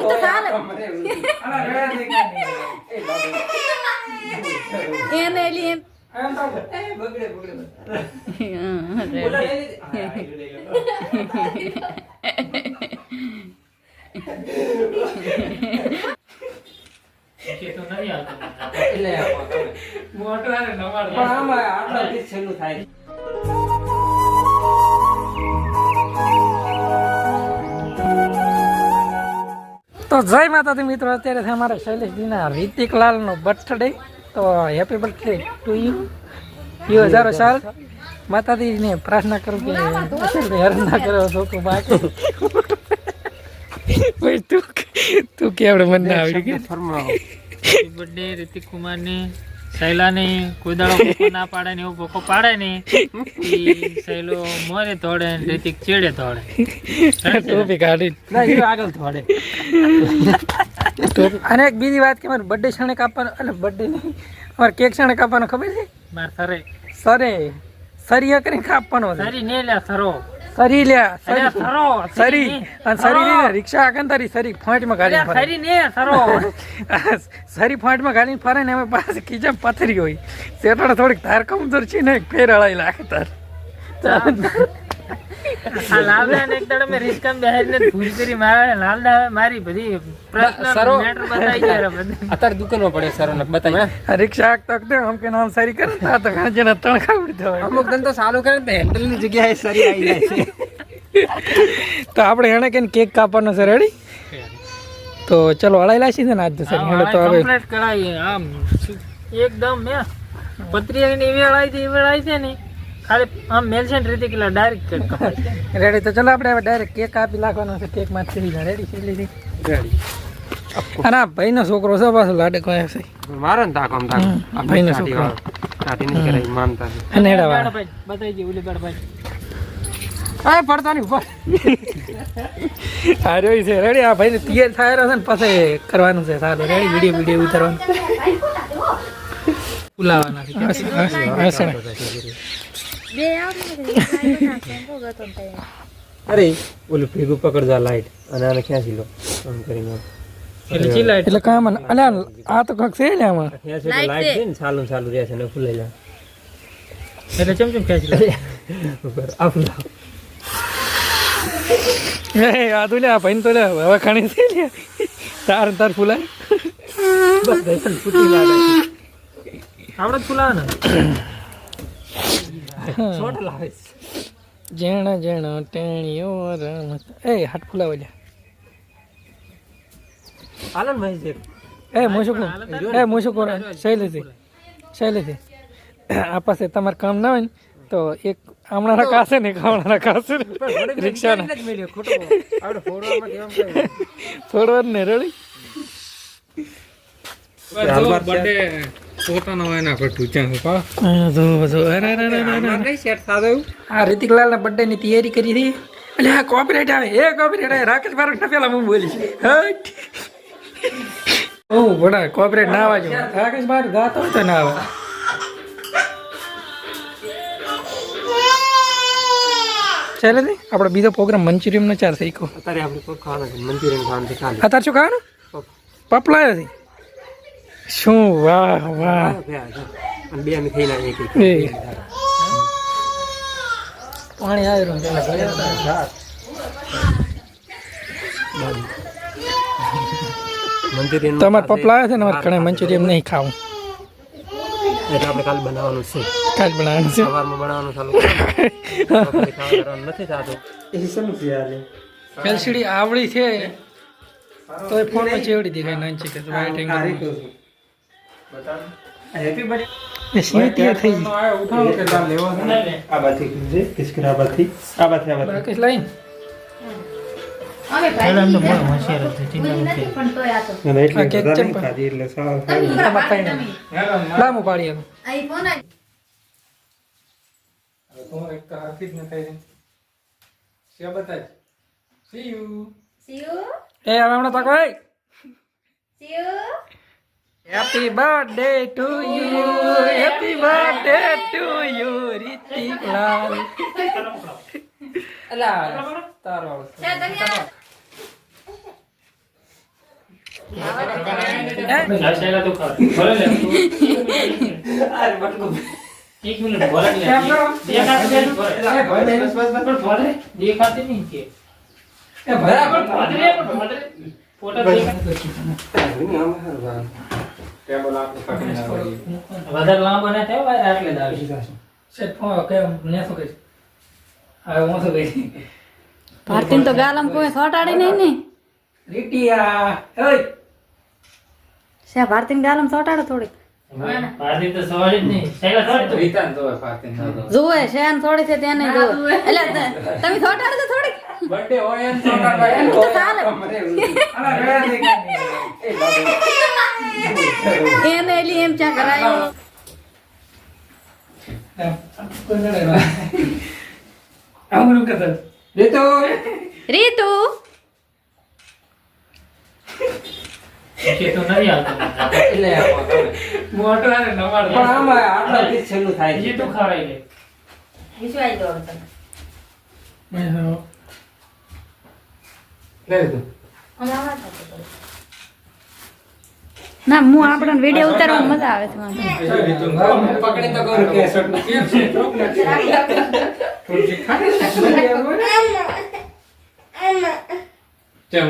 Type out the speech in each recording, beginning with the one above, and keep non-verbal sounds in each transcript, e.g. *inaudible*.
તો ચાલે એને એલી એમ હા, રેડી. તો નથી આવતો પણ આમાં આપણાથી જ છેલ્લું થાય તો જય માતાજી મિત્રો, અત્યારે છે અમારા શૈલેષજીના રિતિકલાલનો બર્થડે તો happy birthday to you you હજારો સાલ. માતાજીને પ્રાર્થના કરું કે હેરાન ના કરો છોકરો બાકી. તું તું કેવડે મને આવડી ગયું બર્થડે રિતિક કુમાર ને શૈલા ને કોઈ દાડો ભૂખો ના પાડે ને એવું ભૂખો પાડે ને ઈ શૈલો મોરે ધોડે ને રીતિક ચેડે ધોડે ટોપી કાઢી ના એ આગળ ધોડે અને એક બીજી વાત કે મારે બર્થડે ક્ષણે કાપવાનો એટલે બર્થડે નહીં અમારે કેક ક્ષણે કાપવાનો ખબર છે? મારે સરે. સરે. સરિયા કરીને કાપવાનો સરી ને લ્યા સરો. સરી. લ્યા સરી સરો. સરી અને સરી ને રિક્ષા આગળ તારી સરી ફોંટમાં માં ગાડી સરી ને સરો. *laughs* સરી ફોન્ટમાં ગાડી ફરે ને એમાં પાસે ખીચા પથરી હોય. શેઠાડે થોડીક તાર કમજોર છે ને ફેર અળાઈ લાગે તાર. આ લાલદા ને એક દાડો મેં રિસ્કામ બેહાડીને ભૂલ કરી. મારા લાલદા મારી બધી પ્રશ્ન સરો. મેટર બતાવી જાય અત્યારે દુકાનમાં પડે સર બતાવી. આ રિક્ષા આગતા વખતે આમ કે નામ સરી કરતા તો ઘણા જણા ત્રણ ખાવડી હોય. અમુક ધંધો ચાલુ કરે ને હેન્ડલની જગ્યાએ સરી આવી જાય છે. તો આપણે એને કે કેક કાપવાનો છે રેડી તો ચલો અળાઈ લાશી છે ને આજ સર હેડો તો હવે. કમ્પ્લીટ કરાવી આમ એકદમ મે પત્રી એવી વેળાઈ છે એવી વેળાઈ છે ને. ખાલી આમ મેલ છે ને રીતે કેટલા ડાયરેક્ટ કેક કપાય રેડી તો ચલો આપણે હવે ડાયરેક્ટ કેક આપી નાખવાનો છે કેકમાં થઈ જાય રેડી છેલ્લી થી રેડી અને આ ભાઈનો છોકરો છે પાછો લાડકો આવ્યો છે મારો ને તાકો આમ તાકો આ ભાઈનો છોકરો. વાળો. નહીં કરાય માનતા છે. અને હેડા ભાઈ બતાવી દે ઓલી ભાઈ પડતા ઉપર આ રહ્યો છે રેડી આ ભાઈને તૈયાર થાય રહ્યો છે ને પછી કરવાનું છે સારું રેડી વીડિયો વીડિયો ઉતારવાનું છે *laughs* અરે ઓલું ભેગું પકડજો લાઈટ અને આને ક્યાંથી લો આમ કરીને. એટલે કામ અલ્યા આ તો કંઈક છે ને આમાં? લાઈટ છે ને ચાલુ ચાલુ રહે છે ને ફૂલાઈ જાય એટલે ચમ ચમ ખેંચી લે ઉપર આ ફૂલાવ એ આ તો લે આ ભાઈને તો લે હવે ખાણી છે લે. તાર તાર ફૂલાય. બસ દર્શન ફૂટી લાગે. આપણે જ ફુલાવાના. શોર્ટ લાવે છે. જેણ જેણ ટેણીઓ રમત એ હાથ ફુલાવા લે આલન ભાઈ મહેશ એ મોશુકો એ મોશુકો શૈલેથી શૈલેથી આ પાસે તમારે કામ ના હોય ને તો એક આમણાના કાશે ને એક આમણાના કાશે ને. કરે થોડો ને રેડી. પોતાનો એના કઠું ત્યાં પા જો જો અરે અરે અરે અરે અરે. નહીં સેટ થતો આ રિતિકલાલના બર્થડે ની તૈયારી કરી હતી. એટલે આ કોપીરાઇટ આવે. એ કોપીરાઇટ આવે. રાકેશ બારોટ ના પેલા હું બોલીશ. હટ. ઓ ભણા કોપીરાઇટ ના આવજો રાકેશ બાર ગાતો તો ના આવે. ચાલે ને આપણો બીજો પ્રોગ્રામ મંચુરિયમ નો ચાર શીખો અત્યારે આપણે કોઈ ખાવાનું મંચુરિયન ખાવાનું છે અત્યારે શું ખાવાનું? પપલાયો છે? શું? વાહ વાહ. બે એક પાણી આવી રહ્યું મંચુરિયન તમારે પપલાયો છે ને અમારે ઘણા મંચુરિયમ નહીં ખાવું. એટલે આપણે કાલ બનાવવાનું છે. કાલ બનાવવાનું છે. સવારમાં બનાવવાનું ચાલુ. નથી થતું. એ શું છે એલસીડી આવડી છે. તો એ ફોનમાં ચેવડી દેખાય નાની છે કે વાઈટ એંગલ હેપી બર્થડે થઈ આ બાથી કિસકર બાથી આ બાથી આ બાથી લાઈન. એ હવે હમણાં તક See you. Happy birthday to you happy birthday to you Ritik Lal અલા તારો ચાલ તમે આવો. આ શૈલા તું ખા. ભલે લે. એક મિનિટ ભલે લે. એમ ટેબલ આખું કાઢી આવીએ. વધારે લાંબો ના થયો ભાઈ આટલે જ આવી. સેટ ફોન કે ને શું કહે હવે હું શું કહીશ? ભારતીન તો ગાલમ કોઈ સોટાડી નહીં ને. રીટિયા ઓય. છે ભારતીન ગાલમ સોટાડો થોડીક. જુએ છે થોડી છે તેને જુએ. એટલે તમે સોટાડો તો થોડીક. બર્થડે હોય એમ એલી એમ ચા કરાયો. રીતુ? રીતુ? તો આવતો. એટલે. મોટો ને પણ આમાં છેલ્લું થાય છે. તો ખવાય લે. દો. ના હું આપણને વીડિયો ઉતારવા મજા આવે છે. હું પકડી તો કરું કે શર્ટને. થોડી ચમ.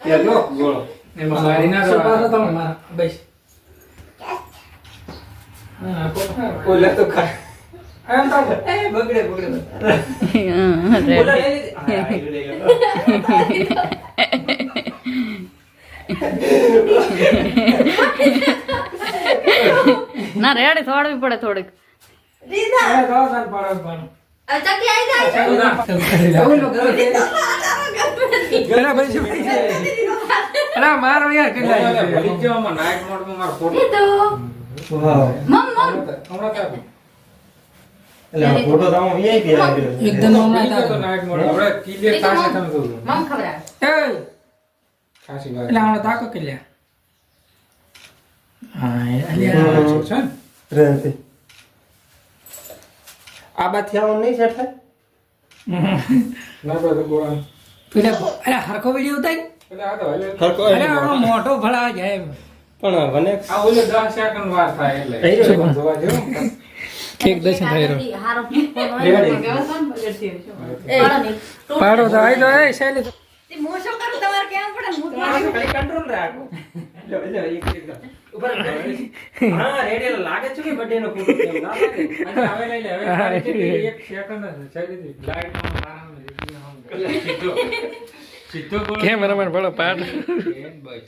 ત્યાં જો ગોળો. એમાં મારી ના જવાનું. તમે મારા બેસ હા કોક ઓલે તો ખા. એમ તો એ બગડે બગડે. *laughs* હા, ઓલા *laughs* *laughs* રેડી. લઈ લીધી. હા, આ લઈ લીધી. *laughs* ના રેડી થોડવી પડે થોડીક. મારો યાર કેટલા ફોટો. એકદમ હમણાં તો. મોડ. તમે. એટલે હમણાં તાકો કે છે? આ બાથી આવું નહીં ગોળા. હરખો વીડિયો ઉતાર. મોટો ભલા જાય એમ. પણ મને આ ઓલે 10 સેકન્ડ વાર થાય એટલે. રહ્યો *laughs* રેડી. પાડો તો તો ખાલી control રાખો. લો, લો, એક- એક લો. ઉપર. હા, રેડી લાગે છે કે birthday નો photo છે, લાગે? હવે લઈ લે. હવે એક સેકન્ડ જ છે. ચાલી હતી. લાઈટમાં આરામ જ હતી. સીધો. સીધો. કેમેરામેન ભલો પાડ એમ બસ.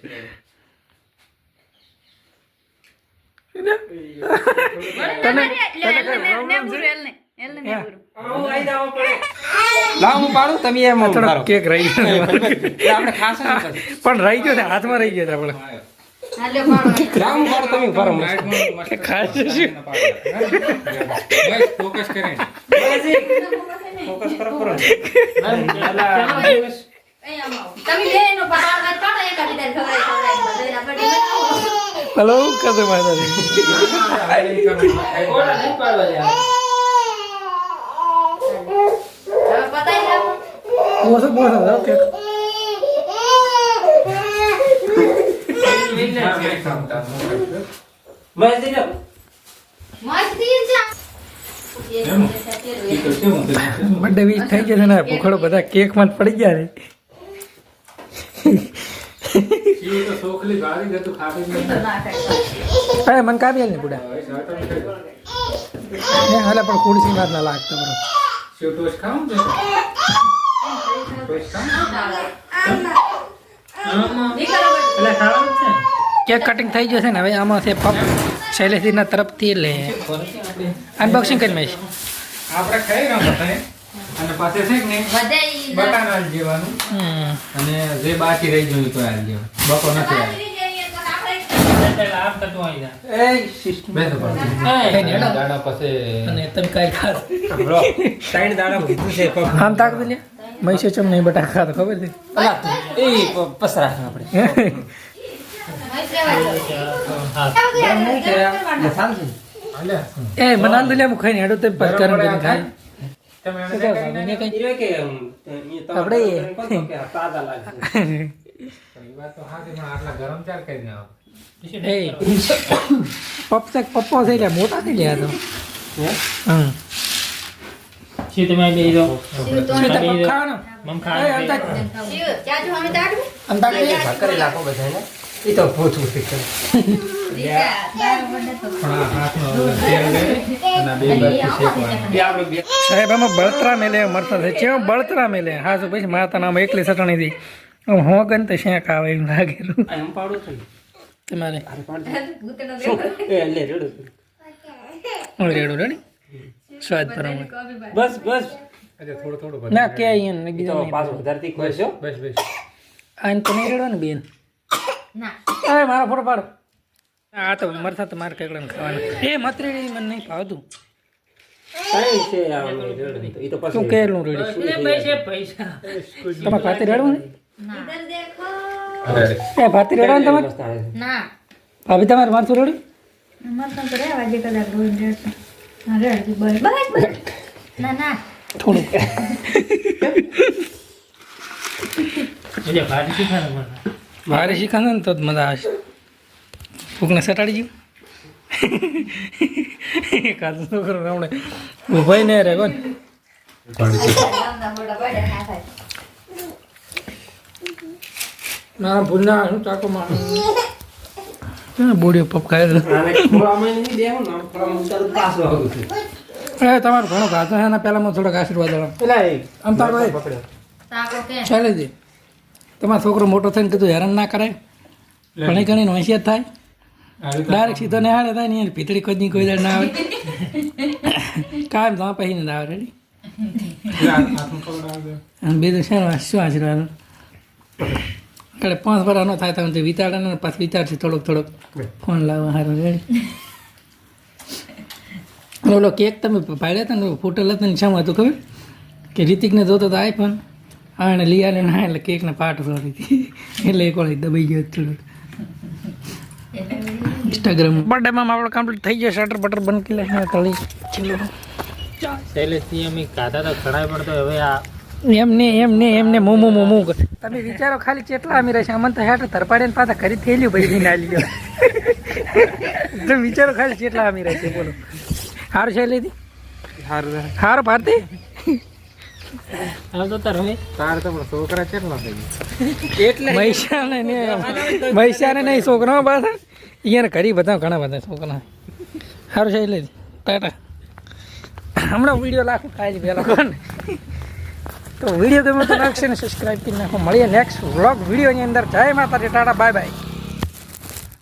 આવું આઈ જાવ પડે. લાવો હું પાડું તમે એમ થોડો કેક રહી ગયો આપણે. પણ રહી ગયો હાથમાં રહી ગયો આપણે કદ હું બોસો જાવ બસ. બર્થડે વીસ થઈ ગયો છે ને ભૂખડો બધા કેકમાં પડી ગયા નથી. અરે મને કાપી ને હાલે પણ ખુરશી માં ના લાગતો બરો. કેક કટિંગ થઈ ગયો છે ને હવે આમાં છે પપ શૈલેષજીના તરફથી એટલે અનબોક્સિંગ કરી મેશ આપણે ખાઈ રહ્યા બધાએ. અને પાસે છે કે નહીં? બટાણા જ જેવાનું. અને જે બાકી રહી ગયું તો આલ જેવું બકો નથી આલ. દાડા પછી તમે કાંઈ ખા ત્રણ દાડા કીધું છે આમ તાક દે લે મૈસે ચમ નહીં બટા ખાતો ખબર છે? એ પ- પસરા આપણે. એ મનાલ દે લે હું ખાઈને હેડો તે પર કરમ કરીને ખાય. તો છે. તો મોટા થઈ ગયા તો. તમે શિવ તો શું તે પગ ખાવાનો? મમ એ, ખા અંદાજ. શિવ ત્યાં જો અમે તાડું અંદાજ લઈ કરી નાખો બધાને એ તો આ શેકવાનું એ સાહેબ આમાં બળતરા મેલે મરતા છે કેવા બળતરા મેલે? હા શું પછી માતા નામ એકલી સટણી હતી આમ હોગન તો શેક આવે એમ લાગે. આ એમ પાડું છું. તમારે? ભૂતનો એ લે રેડો. રેડો રેડી. સ્વાદ પ્રમાણે. બસ બસ. અચ્છા થોડું થોડું બધું ના કે અહીંયા બીજો પાછો. બસ બસ આને તો નહીં રેડો ને બેન? ના. એ મારો ફોટો પાડો. આ તો મરતા તો મારે કેકડાને ખાવાના. એ મતરી મને નહીં ભાવતું તો કેલું રેડી પૈસા. પૈસા ભાતી રેડવું ને? એ ભાતી રેડવાનું તમારે? ભાભી તમારે મારતું રેડ્યું તો બસ બસ ના ના. થોડું. ભારી શીખાને ને તો જ મજા આવશે. ભૂખને સટાડી ગયું? કાતું છોકરો હમણે. ઉભાઈ ને રે કોણ? ગામના મોટા બડે ના થાય ના ભૂલના શું ચાકો માં બોડીઓ પપકાય ને, તમારું ઘણું ઘાસ છે એના પહેલાં થોડાક આશીર્વાદ આમ તાર ભાઈ. પકડ્યો. તાકો કે? ચાલે છે. તમારો છોકરો મોટો થઈને કીધું હેરાન ના કરાય. ઘણી ઘણી હોશિયાત થાય. ડાયરેક્ટ સીધો નિહાળે થાય ને ભીતળી કોઈ દી કોઈ દાડ ના આવે. કાયમ તમા પછી ના આવે રેડી બીજું શું આશીર્વાદ એટલે પાંચ વાર ન થાય તમે વિચારે ને પાછું વિચારશે થોડોક થોડોક. ફોન લાવવા હારો રેડી. ઓલો કેક તમે પાડ્યા હતા ને ફૂટેલ હતા ને શા હતું ખબર? કે રિતિકને જોતો તો આઈફોન હા લઈ લિયાને ના એટલે કેકને પાટ ફરી હતી એટલે એક વાર દબાઈ ગયો થોડુંક. ઇન્સ્ટાગ્રામ બર્થડેમાં આપણો કમ્પ્લીટ થઈ ગયો શટર બટર બંધ કરી લે તળી ચલો શૈલેષથી અમે ખાધા તો ખડાય પડતો હવે આ એમને એમને એમને મોમો મોમો તમે વિચારો ખાલી કેટલા અમીર છે. અમન તો હેઠ ધરપાડે ને પાછા ખરી થયેલું ભાઈ ના લીધો તમે વિચારો ખાલી કેટલા અમીર છે બોલો. હારું છે લીધી હારું ભારતી? હાલ તો તાર હવે. તાર તો છોકરા કેટલા થઈ ગયા? મહેસાને ને મહેસાને નહીં છોકરા પાછા. અહીંયા ઘરી બધા ઘણા બધા છોકરા. સારું છે લીધી ટાટા. હમણાં વીડિયો લાખો કાલે પહેલાં કોણ તો વીડિયો ગમે તો લાગશે ને સબસ્ક્રાઈબ કરી નાખો. મળીએ નેક્સ્ટ વ્લોગ વિડીયોની અંદર. જય માતાજી, ટાટા બાય બાય